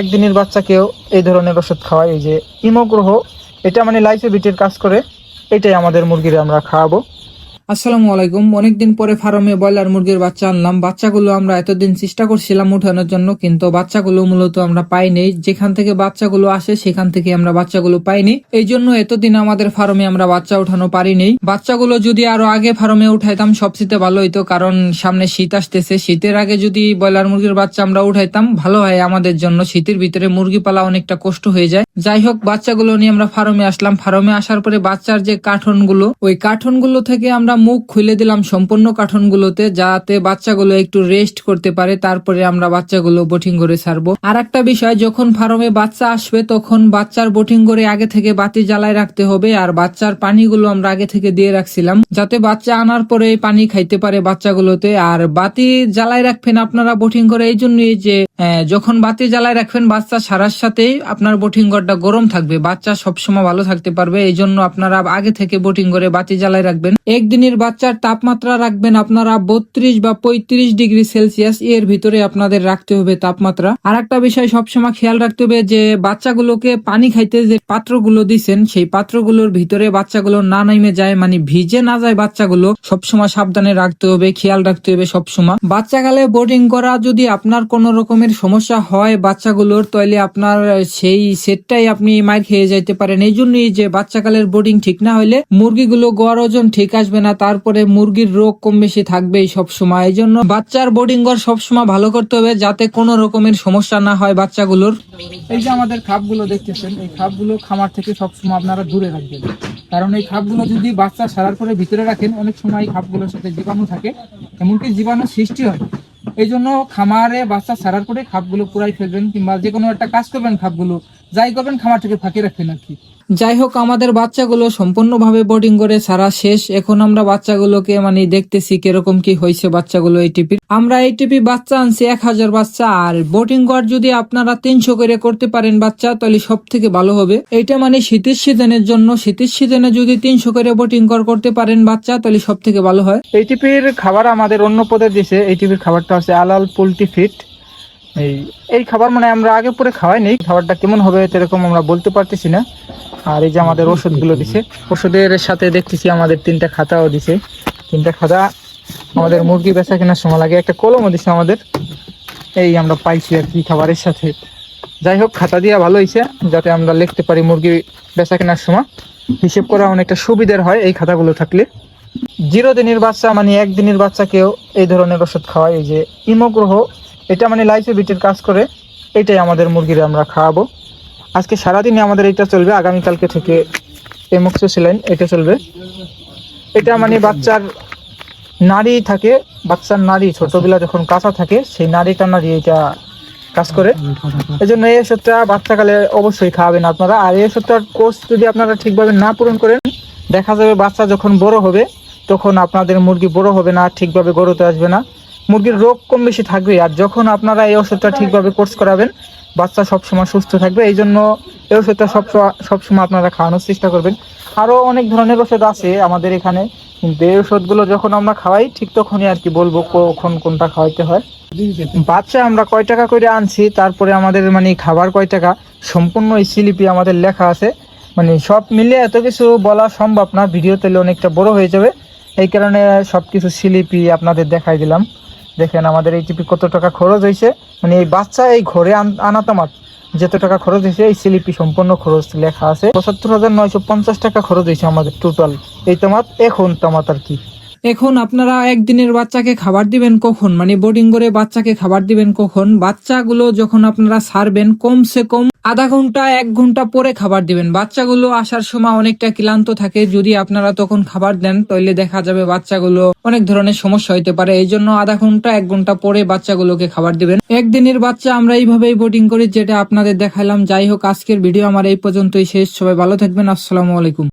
একদিনের বাচ্চাকেও এই ধরনের ওষুধ খাওয়াই, এই যে ইমোগ্রহ, এটা মানে লাইসোবিটের কাজ করে, এটাই আমাদের মুরগিরা আমরা খাওয়াবো। আসসালামু আলাইকুম। অনেকদিন পরে ফার্মে ব্রয়লার মুরগির বাচ্চা আনলাম। বাচ্চাগুলো আমরা এতদিন চেষ্টা করছিলাম উঠানোর জন্য, কিন্তু বাচ্চাগুলো মূলত আমরা পাইনি। যেখান থেকে বাচ্চাগুলো আসে, সেখান থেকে আমরা বাচ্চাগুলো পাইনি। এই জন্য এতদিন আমাদের ফার্মে আমরা বাচ্চা উঠানো পারিনি। বাচ্চাগুলো যদি আরও আগে ফার্মে উঠাইতাম, সবচেয়ে ভালো হইতো, কারণ সামনে শীত আসতেছে। শীতের আগে যদি ব্রয়লার মুরগির বাচ্চা আমরা উঠাইতাম, ভালো হয় আমাদের জন্য। শীতের ভিতরে মুরগি পালা অনেকটা কষ্ট হয়ে যায়। যাই হোক, বাচ্চাগুলো নিয়ে আমরা ফার্মে আসলাম। ফার্মে আসার পরে বাচ্চার যে কার্টনগুলো ওই কার্টনগুলো থেকে আমরা মুখ খুলে দিলাম সম্পূর্ণ কার্টনগুলোতে যাতে বাচ্চাগুলো একটু রেস্ট করতে পারে, তারপরে আমরা বাচ্চাগুলো বোটিং করে ছাড়বো। আর একটা বিষয়, যখন ফার্মে বাচ্চা আসবে, তখন বাচ্চার বোটিং করে আগে থেকে বাতি জ্বালায় রাখতে হবে আর বাচ্চার পানিগুলো আমরা আগে থেকে দিয়ে রাখছিলাম, যাতে বাচ্চা আনার পরে পানি খাইতে পারে বাচ্চাগুলোতে। আর বাতি জ্বালায় রাখবেন আপনারা বোটিং করে এই জন্যই যে যখন বাতি জ্বালায় রাখবেন, বাচ্চা সারার সাথেই আপনার বোটিং ঘরটা গরম থাকবে। বাচ্চা সবসময় ভালো থাকতে পারবে, এই জন্য আপনারা আগে থেকে বোটিং করে বাতি জ্বালায় রাখবেন। একদিনের বাচ্চার তাপমাত্রা রাখবেন আপনারা বত্রিশ বা পঁয়ত্রিশ ডিগ্রি সেলসিয়াস। এর ভিতরে আপনাদের রাখতে হবে তাপমাত্রা। আর একটা বিষয় সবসময় খেয়াল রাখতে হবে যে, বাচ্চাগুলোকে পানি খাইতে যে পাত্রগুলো দিছেন, সেই পাত্রগুলোর ভিতরে বাচ্চাগুলো না নাইমে যায় মানে ভিজে না যায় বাচ্চাগুলো, সবসময় সাবধানে রাখতে হবে, খেয়াল রাখতে হবে সবসময়। বাচ্চাকালে বোর্ডিং করা যদি আপনার কোন রকমের সমস্যা হয় বাচ্চাগুলোর, তাহলে আপনার সেই সেটটাই আপনি মার খেয়ে যাইতে পারেন। এই জন্যই যে বাচ্চাকালের বোর্ডিং ঠিক না হলে মুরগিগুলো গড় ওজন ঠিক আসবে না তারপরে মুরগির রোগ কম বেশি থাকবেই সবসময় এই জন্য বাচ্চার বোর্ডিং ঘর সবসময় ভালো করতে হবে যাতে কোনো রকমের সমস্যা না হয় বাচ্চাগুলোর। এই যে আমাদের খাপগুলো দেখতেছেন, এই খাপগুলো খামার থেকে সবসময় আপনারা দূরে রাখবেন। কারণ এই খাপগুলো যদি বাচ্চা সারার পরে ভিতরে রাখেন, অনেক সময় এই খাপগুলোর সাথে জীবাণু থাকে, এমনকি জীবাণু সৃষ্টি হয়। এই জন্য খামারে বাচ্চা ছাড়ার পরে খাপগুলো পুরাই ফেলবেন কিংবা যে কোনো একটা কাজ করবেন খাপগুলো যাই করবেন খামার থেকে ফাঁকি রাখবেন আর কি। যাই হোক আমাদের বাচ্চাগুলো সম্পূর্ণভাবে বোর্ডিং করে সারা শেষ। এখন আমরা বাচ্চাগুলোকে মানে দেখতেছি কীরকম কি হয়েছে বাচ্চাগুলো এই টিপির। আমরা এই টিপি বাচ্চা আনছি এক হাজার বাচ্চা আর বোটিং ঘর যদি আপনারা তিনশো করে করতে পারেন বাচ্চা তাহলে সব থেকে ভালো হবে। এটা মানে শীতের সিজনের জন্য শীতের সিজনে যদি তিনশো করে বোটিং ঘর করতে পারেন বাচ্চা তাহলে সব থেকে ভালো হয়। এই টিপির খাবার আমাদের অন্য পদে দিছে এই টিপির খাবারটা হচ্ছে আলাল পোলট্রি ফিট এই এই খাবার মানে আমরা আগে পরে খাওয়াই নেই খাবারটা কেমন হবে এরকম আমরা বলতে পারতেছি না। আর এই যে আমাদের ওষুধগুলো দিছে ওষুধের সাথে দেখতেছি আমাদের তিনটা খাতাও দিছে। তিনটা খাতা আমাদের মুরগি বেচা কেনার সময় লাগে। একটা কলমও দিছে আমাদের। এই আমরা পাইছি আর কি খাবারের সাথে। যাই হোক খাতা দিয়া ভালো হয়েছে যাতে আমরা লিখতে পারি মুরগি বেচা কেনার সময়। হিসেব করা অনেকটা সুবিধার হয় এই খাতাগুলো থাকলে। জিরো দিনের বাচ্চা মানে একদিনের বাচ্চাকেও এই ধরনের ওষুধ খাওয়াই। এই যে ইমোগ্রহ এটা মানে লাইসোবিটের কাজ করে, এটাই আমাদের মুরগিরে আমরা খাওয়াবো। আজকে সারাদিনে আমাদের এটা চলবে, আগামীকালকে থেকে এমক্সোসিলাইন এটা চলবে। এটা মানে বাচ্চার নারী থাকে, বাচ্চার নারী ছোটবেলা যখন কাঁচা থাকে, সেই নারীটা নারী এটা কাজ করে। এই জন্য এই ওষুধটা বাচ্চাকালে অবশ্যই খাওয়াবেন আপনারা। আর এই ওষুধটার কোর্স যদি আপনারা ঠিকভাবে না পূরণ করেন দেখা যাবে বাচ্চা যখন বড় হবে তখন আপনাদের মুরগি বড় হবে না ঠিকভাবে গড়তে আসবে না। মুরগির রোগ কম বেশি থাকবে আর যখন আপনারা এই ওষুধটা ঠিকভাবে কোর্স করাবেন বাচ্চা সবসময় সুস্থ থাকবে। এই জন্য এই ওষুধটা সব সবসময় আপনারা খাওয়ানোর চেষ্টা করবেন। আরও অনেক ধরনের ওষুধ আছে আমাদের এখানে কিন্তু এই ওষুধগুলো যখন আমরা খাওয়াই ঠিক তখনই আর কি বলব কখন কোনটা খাওয়াইতে হয়। বাচ্চা আমরা কয় টাকা করে আনছি তারপরে আমাদের মানে খাবার কয় টাকা সম্পূর্ণ এই স্লিপি আমাদের লেখা আছে। মানে সব মিলে এত কিছু বলা সম্ভব না ভিডিও তাহলে অনেকটা বড় হয়ে যাবে। এই কারণে সব কিছু স্লিপি আপনাদের দেখাই দিলাম। দেখেন আমাদের এই টিপি কত টাকা খরচ হয়েছে। মানে এই বাচ্চা এই ঘরে আন- আনা তামাত যত টাকা খরচ হয়েছে, এই স্লিপি সম্পূর্ণ খরচ লেখা আছে। পঁচাত্তর হাজার নয়শো পঞ্চাশ টাকা খরচ হয়েছে আমাদের টোটাল এই তামাত এখন তামাত আর কি। এখন আপনারা একদিনের বাচ্চাকে খাবার দিবেন কখন? মানে বোর্ডিং করে বাচ্চাকে খাবার দিবেন কখন? বাচ্চাগুলো যখন আপনারা ছাড়বেন কমসে কম আধা ঘণ্টা, এক ঘণ্টা পরে খাবার দিবেন। বাচ্চাগুলো আসার সময় অনেকটা ক্লান্ত থাকে। যদি আপনারা তখন খাবার দেন তাহলে দেখা যাবে বাচ্চাগুলো অনেক ধরনের সমস্যা হইতে পারে। এই জন্য আধা ঘণ্টা, এক ঘণ্টা পরে বাচ্চাগুলোকে খাবার দিবেন। একদিনের বাচ্চা আমরা এইভাবেই বোটিং করি, যেটা আপনাদের দেখালাম। যাই হোক, আজকের ভিডিও আমার এই পর্যন্তই শেষ। সবাই ভালো থাকবেন। আসসালামু আলাইকুম।